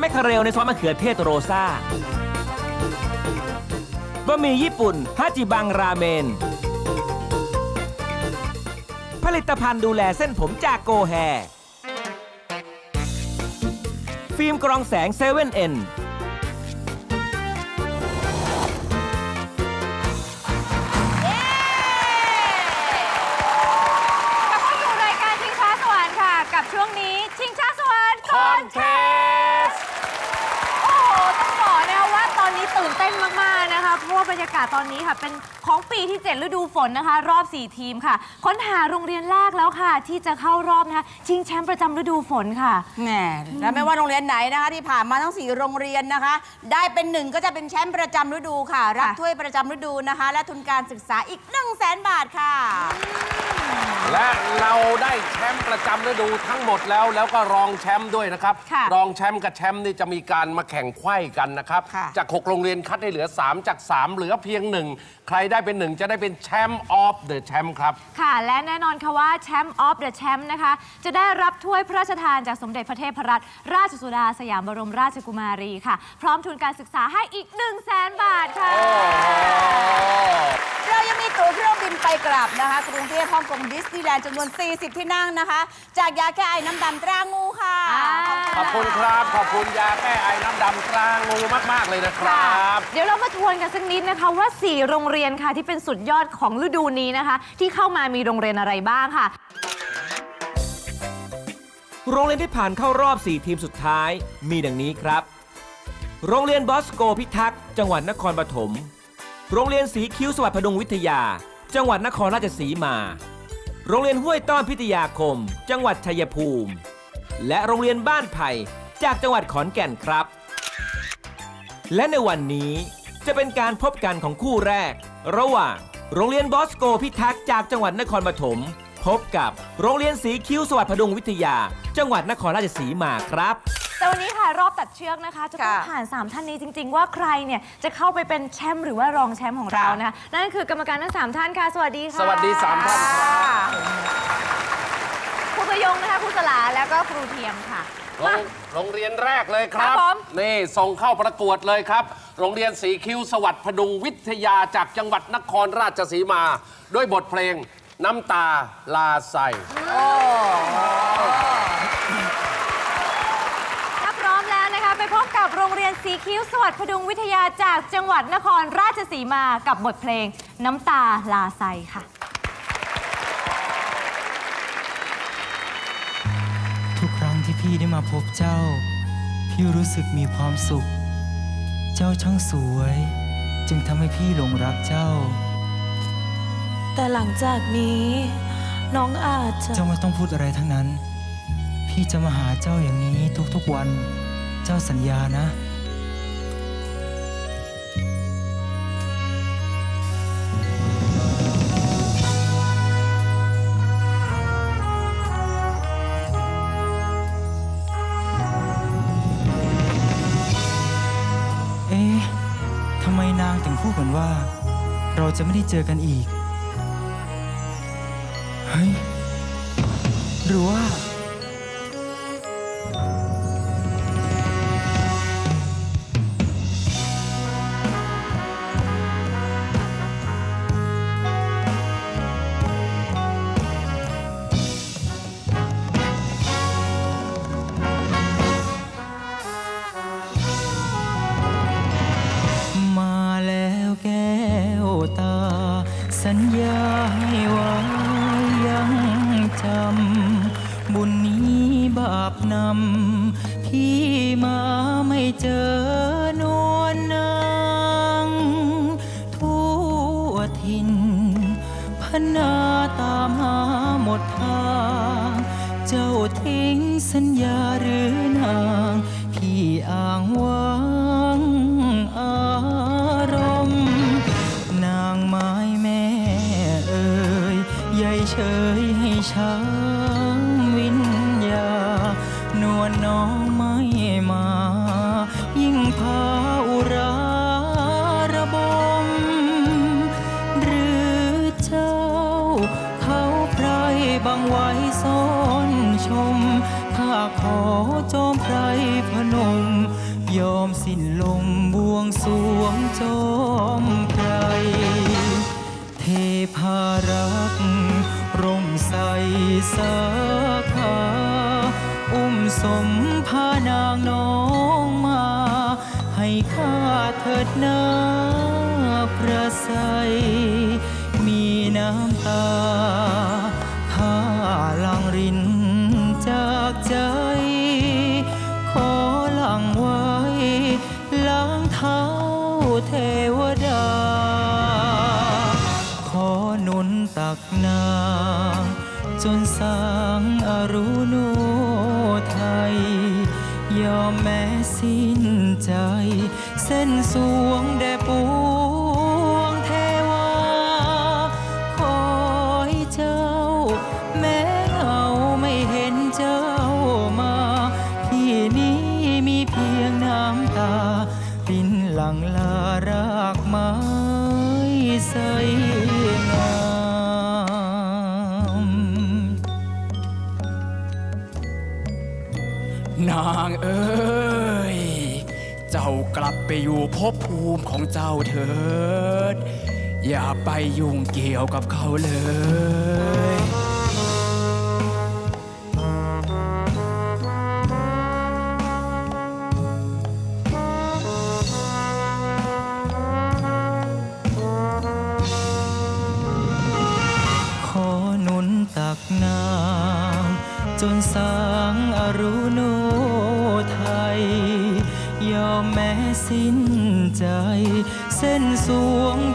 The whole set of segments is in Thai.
แมคคาเรลในซอสมะเขือเทศโรซาบะหมี่ญี่ปุ่นฮาจิบังราเมน ผลิตภัณฑ์ดูแลเส้นผมจากโกแฮ ฟิล์มกรองแสงเซเว่นเอ็น เพราะว่าบรรยากาศตอนนี้ค่ะ เป็นของปีที่ 7 ฤดูฝนนะคะ รอบ 4 ทีมค่ะ ค้นหาโรงเรียนแรกแล้วค่ะ ที่จะเข้ารอบนะคะ ชิงแชมป์ประจำฤดูฝนค่ะ แหมแล้วไม่ว่าโรงเรียนไหนนะคะ ที่ผ่านมาทั้ง 4 โรงเรียนนะคะ ได้เป็นหนึ่งก็จะเป็นแชมป์ประจำฤดูค่ะ รับถ้วยประจำฤดูนะคะ และทุนการศึกษาอีก 1 0 0 0 0แสนบาทค่ะ และเราได้แชมป์ประจำฤดูทั้งหมดแล้วแล้วก็รองแชมป์ด้วยนะครับ ค่ะรองแชมป์กับแชมป์นี่จะมีการมาแข่งไขว้กันนะครับ ค่ะ จาก 6 โรงเรียนคัดให้เหลือ 3 จาก 3 เหลือเพียงหนึ่งใครได้เป็นหนึ่งจะได้เป็นแชมป์ออฟเดอะแชมป์ครับ ค่ะ และแน่นอนค่ะว่าแชมป์ออฟเดอะแชมป์นะคะ จะได้รับถ้วยพระราชทานจากสมเด็จพระเทพรัตนราชสุดาสยามบรมราชกุมารีค่ะ พร้อมทุนการศึกษาให้อีก 1 0 0 0 0แสนบาทค่ะ เรายังมีตั๋วเครื่องบินไปกลับนะคะกรุงเทพฮ่องกงดิสนีย์แลนด์จำนวน 40 ที่นั่งนะคะ จากยาแก้ไอน้ำดำตรางูค่ะอ่าขอบคุณครับ ขอบคุณยาแก้ไอน้ำดำตรางูมาก ๆ เลยนะครับ เดี๋ยวเรามาทวนกันสักนิดนะคะว่า 4 โรงเรียนค่ะที่เป็นสุดยอดของฤดูนี้นะคะ ที่เข้ามามีโรงเรียนอะไรบ้างค่ะ โรงเรียนที่ผ่านเข้ารอบ 4 ทีมสุดท้าย มีดังนี้ครับ โรงเรียนบอสโกพิทักษ์จังหวัดนครปฐม โรงเรียนสีคิ้วสวัสดิ์พดุงวิทยา จังหวัดนครราชสีมา โรงเรียนห้วยต้อนพิทยาคม จังหวัดชัยภูมิ และโรงเรียนบ้านไผ่จากจังหวัดขอนแก่นครับ และในวันนี้จะเป็นการพบกันของคู่แรก ระหว่างโรงเรียนบอสโกพิทักษ์จากจังหวัดนครปฐมพบกับโรงเรียนสีคิ้วสวัสดิ์พดุงวิทยา จังหวัดนครราชสีมาครับ แต่วันนี้ค่ะรอบตัดเชือกนะคะ จะต้องค่ะผ่าน 3 ท่านนี้จริง ๆ ว่าใครเนี่ยจะเข้าไปเป็นแชมป์หรือว่ารองแชมป์ของเราค่ะ นะคะนั่นก็คือกรรมการทั้ง 3 ท่านค่ะ สวัสดีค่ะสวัสดีสามท่านครับ ครูประยงนะคะครูสลาแล้วก็ครูเทียมค่ะ โรงโรงเรียนแรกเลยครัครับบ ผม นี่ส่งเข้าประกวดเลยครับ โรงเรียนสีคิ้วสวัสดิ์พดุงวิทยาจากจังหวัดนครราชสีมา ด้วยบทเพลงน้ำตาลาใสถ้าพร้อมแล้วนะคะ ไปพบกับโรงเรียน สีคิ้วสวัสดิ์พดุงวิทยาจากจังหวัดนครราชสีมากับบทเพลงน้ำตาลาไซค่ะ ทุกครั้งที่พี่ได้มาพบเจ้า พี่รู้สึกมีความสุข เจ้าช่างสวย จึงทำให้พี่หลงรักเจ้า แต่หลังจากนี้ น้องอาจจะเจ้าไม่ต้องพูดอะไรทั้งนั้น พี่จะมาหาเจ้าอย่างนี้ทุกๆวัน เจ้าสัญญานะางถึงพูดกันว่า เราจะไม่ได้เจอกันอีก เฮ้ย หรือว่ามา บุญนี้บาปนำพี่มาไม่เจอนวลนางทั่วทินพนาตามหาหมดทาง เจ้าทิ้งสัญญาหรือนาง ขอจอมไพรพนม ยอมสิ้นลมบวงสวงจอมไพรเทพารักร่มใสสาขาอุ้มสมพานางน้องมา ให้ข้าเถิดนาพระใสมีน้ำตาข้าลังริน นักนางจนสร้างอรุโนไทย ยอมแม้สิ้นใจ เส้นสวงแด่ป นางเอ้ย เจ้ากลับไปอยู่ภพภูมิของเจ้าเถิด อย่าไปยุ่งเกี่ยวกับเขาเลย ขอหนุนตักน้ำจนสางอรุโสิ้นใจ เส้นสวง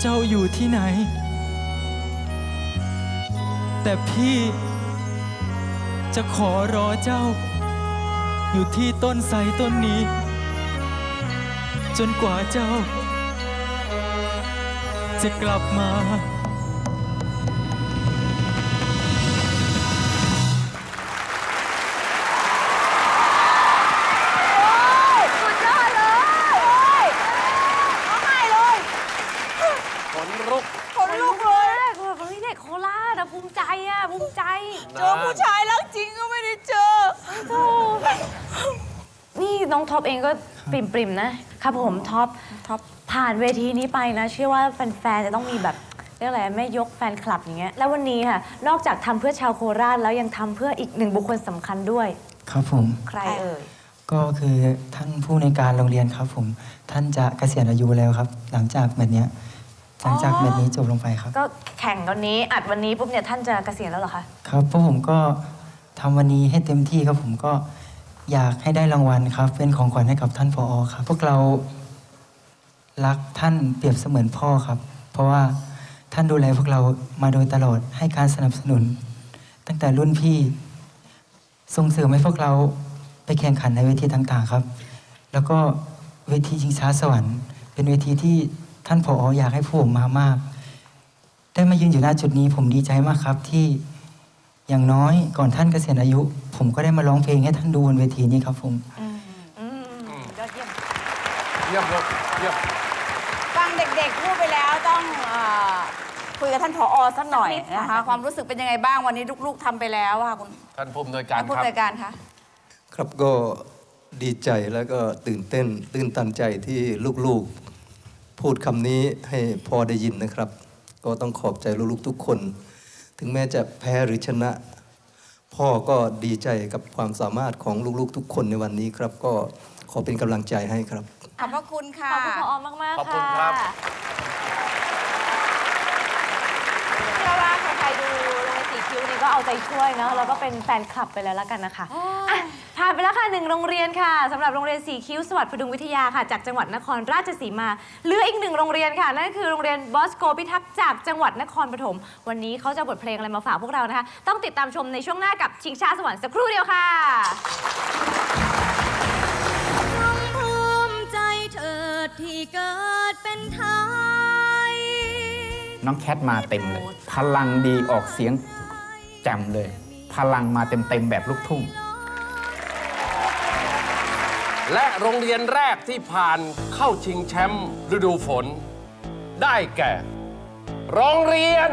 เจ้าอยู่ที่ไหน แต่พี่จะขอรอเจ้า อยู่ที่ต้นไทรต้นนี้ จนกว่าเจ้า จะกลับมา องท็อปเองก็ปริมๆนะ ครับผมท็อปท็อปผ่านเวทีนี้ไปนะ เชื่อว่าแฟนๆจะต้องมีแบบเรียกอะไรแม่ยกแฟนคลับอย่างเงี้ยแล้ววันนี้ค่ะ นอกจากทำเพื่อชาวโคราชแล้วยังทำเพื่ออีกหนึ่งบุคคลสำคัญด้วย ครับผม ใครเอ่ยก็คือท่านผู้ในวยการโรงเรียนครับผม ท่านจะเกษียณอายุแล้วครับ หลังจากแมตช์เนี้ยหลังจากแมตช์นี้จบลงไปครับ ก็แข่งวันนี้อัดวันนี้ปุ๊บเนี่ยท่านจะเกษียณแล้วเหรอคะ ครับพวกผมก็ทำวันนี้ให้เต็มที่ครับผมก็ อยากให้ได้รางวัลครับ เป็นของขวัญให้กับท่านผอครับ พวกเรารักท่านเปรียบเสมือนพ่อครับ เพราะว่าท่านดูแลพวกเรามาโดยตลอดให้การสนับสนุน ตั้งแต่รุ่นพี่ส่งเสริมให้พวกเราไปแข่งขันในเวทีต่างๆครับ แล้วก็เวทีชิงช้าสวรรค์ เป็นเวทีที่ท่านผออยากให้พวกผมมามาก ได้มายืนอยู่หน้าจุดนี้ผมดีใจมากครับที่ อย่างน้อยก่อนท่านเกษียณอายุ ผมก็ได้มาร้องเพลงให้ท่านดูบนเวทีนี้ครับผม อืมยอดเยี่ยม เยี่ยมลูกเยี่ยม ฟังเด็กๆพูดไปแล้วต้องเอ่อคุยกับท่านผอสักหน่อยสักนิดค่ะนะคะความรู้สึกเป็นยังไงบ้างวันนี้ลูกๆทำไปแล้วค่ะคุณท่านผู้อำนวยการท่านผู้ครับอำนวยการคะครับก็ดีใจแล้วก็ตื่นเต้น ตื่นตันใจที่ลูกๆ พูดคำนี้ให้พอได้ยินนะครับ ก็ต้องขอบใจลูกๆทุกคน ถึงแม้จะแพ้หรือชนะ พ่อก็ดีใจกับความสามารถของลูกๆทุกคนในวันนี้ครับ ก็ขอเป็นกำลังใจให้ครับ ขอบพระคุณค่ะ ขอบคุณพอมาก ๆ ขอบคุค่ะณครับเชื่อว่าใครๆดูโรงเรียนสีคิ้วนี่ก็เอาใจช่วยเนอะแล้วก็เป็นแฟนคลับไปแล้วละกันนะคะอะ ผ่านไปแล้วค่ะหนึ่งโรงเรียนค่ะสำหรับโรงเรียนสีคิ้วสวัสดิ์พดุงวิทยาค่ะ จากจังหวัดนครราชสีมาเหลืออีกหนึ่งโรงเรียนค่ะ นั่นก็คือโรงเรียนบอสโกพิทักษ์จากจังหวัดนครปฐมวันนี้เขาจะเอาบทเพลงอะไรมาฝากพวกเรานะคะ ต้องติดตามชมในช่วงหน้ากับชิงชาสวรรค์สักครู่เดียวค่ะภูมิใจเถิดที่เกิดเป็นไทย น้องแคทมาเต็มเลย พลังดีออกเสียงแจ่มเลย พลังมาเต็มๆแบบลูกทุ่ง และโรงเรียนแรกที่ผ่านเข้าชิงแชมป์ฤดูฝน ได้แก่ โรงเรียน